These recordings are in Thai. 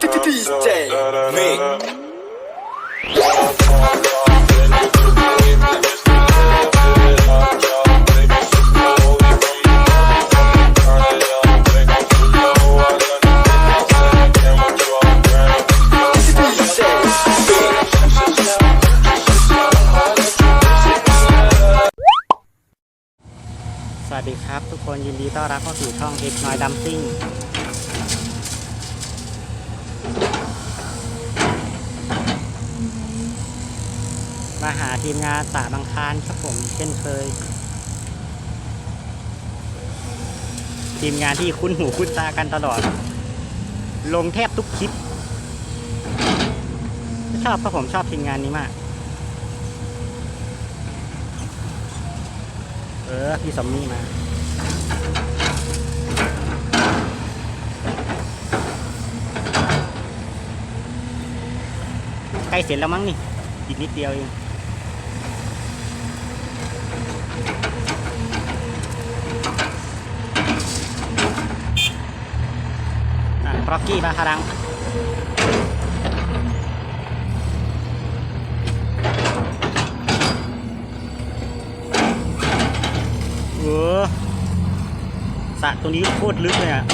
DJ Mick. สวัสดีครับ ทุกคนยินดีต้อนรับเข้าสู่ช่องเด็กน้อยดั มาหาทีมงานป่าบางคานครับผมเช่นเคย ทีมงานที่คุ้นหูคุ้นตากันตลอด ลงแทบทุกคลิป ชอบครับผมชอบทีมงานนี้มาก เออ พี่สมมี่มาใกล้เสร็จแล้วมั้งนี่ อีกนิดเดียวเอง พร็อกกี้มาพลังเออสระตัวนี้โคตรลึกเลยอะ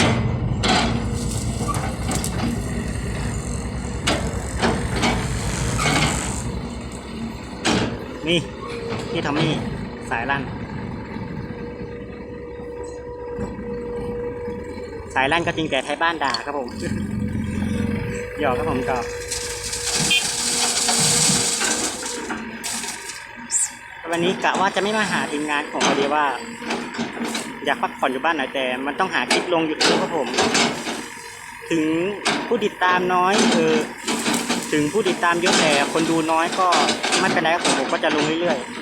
นี่ ที่ทำนี่ สายลั่น สายลั่นก็จริงแต่ไทยบ้านด่าครับผมหยอกครับผมก็วันนี้กะว่าจะไม่มาหาทีมงานผมพอดีว่า อยากพักผ่อนอยู่บ้านหน่อยแต่ มันต้องหาคลิปลงยูทูบครับผม ถึงผู้ติดตามน้อยเออถึงผู้ติดตามเยอะแต่คนดูน้อยก็ไม่เป็นไรครับผมผมก็จะลงเรื่อยๆ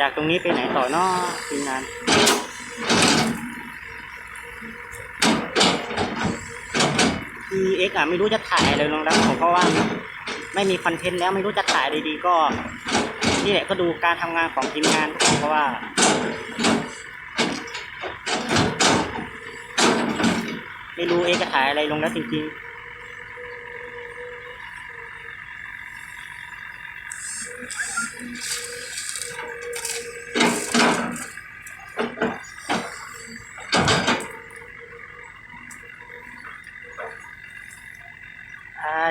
จากตรงนี้ไปไหนต่อเนาะทีมงานคือเอ็กอะไม่รู้จะถ่ายอะไรลงแล้วผมเพราะว่าไม่มีคอนเทนต์แล้วไม่รู้จะถ่ายดีๆก็ นี่แหละก็ดูการทำงานของทีมงานเพราะว่าไม่รู้เอ็กจะถ่ายอะไรลงแล้วจริงๆ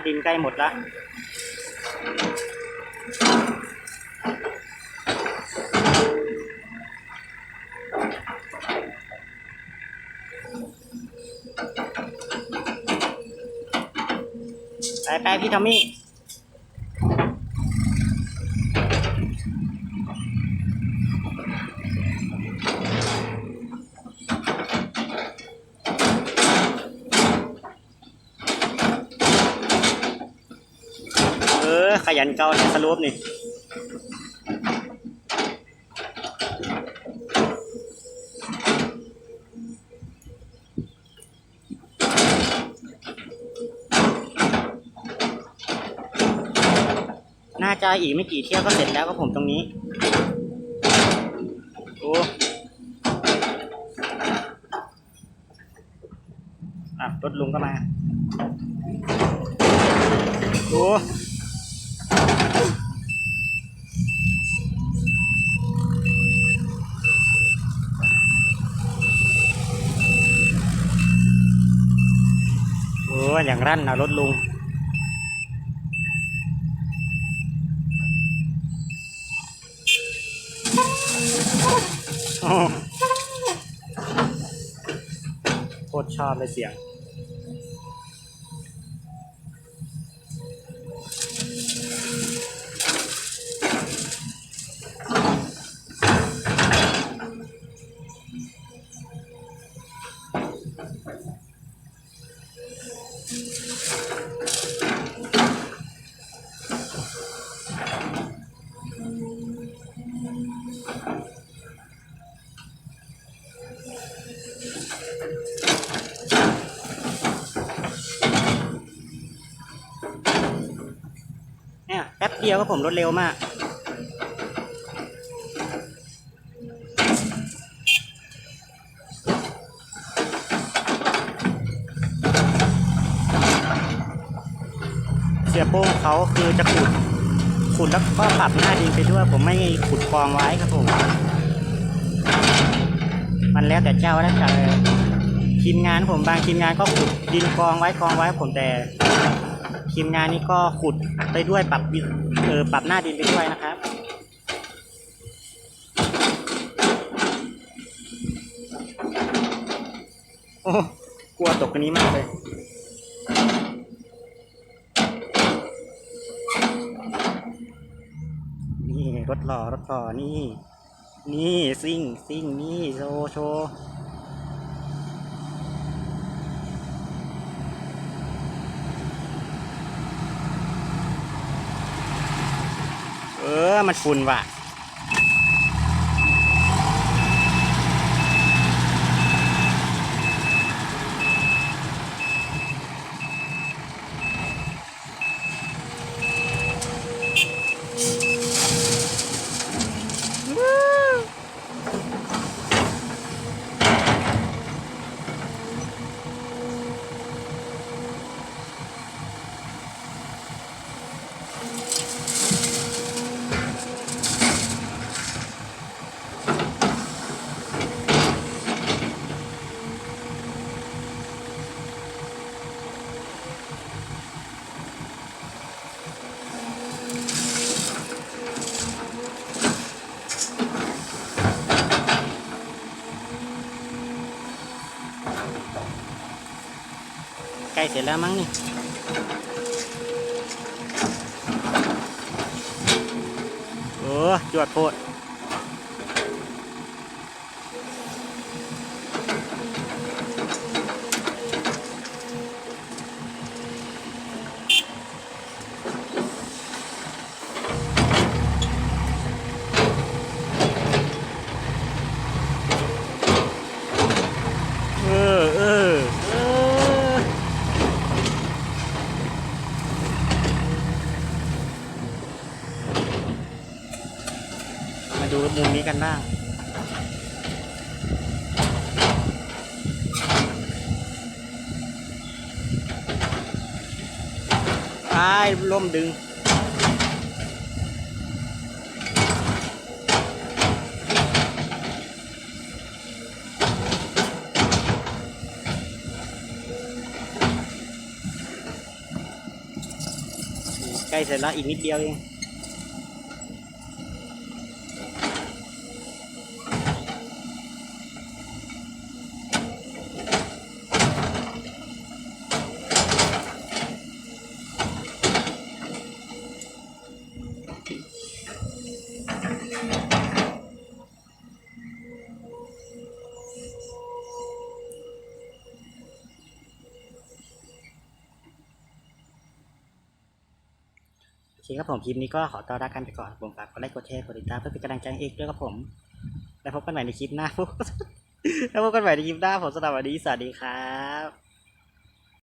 ดินใกล้หมดละไปไปพี่ทอมมี่ ออขยันเกาเนี่ยสรุปนี่น่าจะอีกไม่กี่เที่ยวก็เสร็จแล้วครับผมตรงนี้ โอ้อะรถลุงก็มา อย่างรั่นนะรถลุงโอ้โคตรชอบเลยเสียง ดียวก็ผมรถเร็วมาก เสียโป้งเขาคือจะขุด ขุดแล้วก็ปรับหน้าดินไปด้วย ผมไม่ขุดกองไว้ครับผม มันแล้วแต่เจ้าแล้วแต่ทีมงานผมบางทีมงานก็ขุดดินกองไว้กองไว้ผมแต่ ทีมงานนี้ก็ขุดไปด้วยปรับดินเออปรับหน้าดินไปด้วยนะครับโอ้กลัวตกอันนี้มากเลยนี่รถหล่อรถหล่อนี่ นี่ซิ่งซิ่งนี่โชว์โชว์เออ มันฝุ่นว่ะ ใกล้เสร็จแล้วมั้งนี่โอ้จวดโพดเออเออเออ มาดูมุมนี้ กันบ้าง ไปล่มดึงใกล้เสร็จแล้วอีกนิดเดียวเอง เคครับผมคลิปนี้ก็ขอต้อนรับกันไปก่อนผมฝากกดไลค์กดแชร์กดติดตามเพื่อเป็นกำลังใจเอกด้วยครับผม แล้วพบกันใหม่ในคลิปหน้าแล้วพบกันใหม่ในคลิปหน้าผมสำหรับวันนี้สวัสดีครับ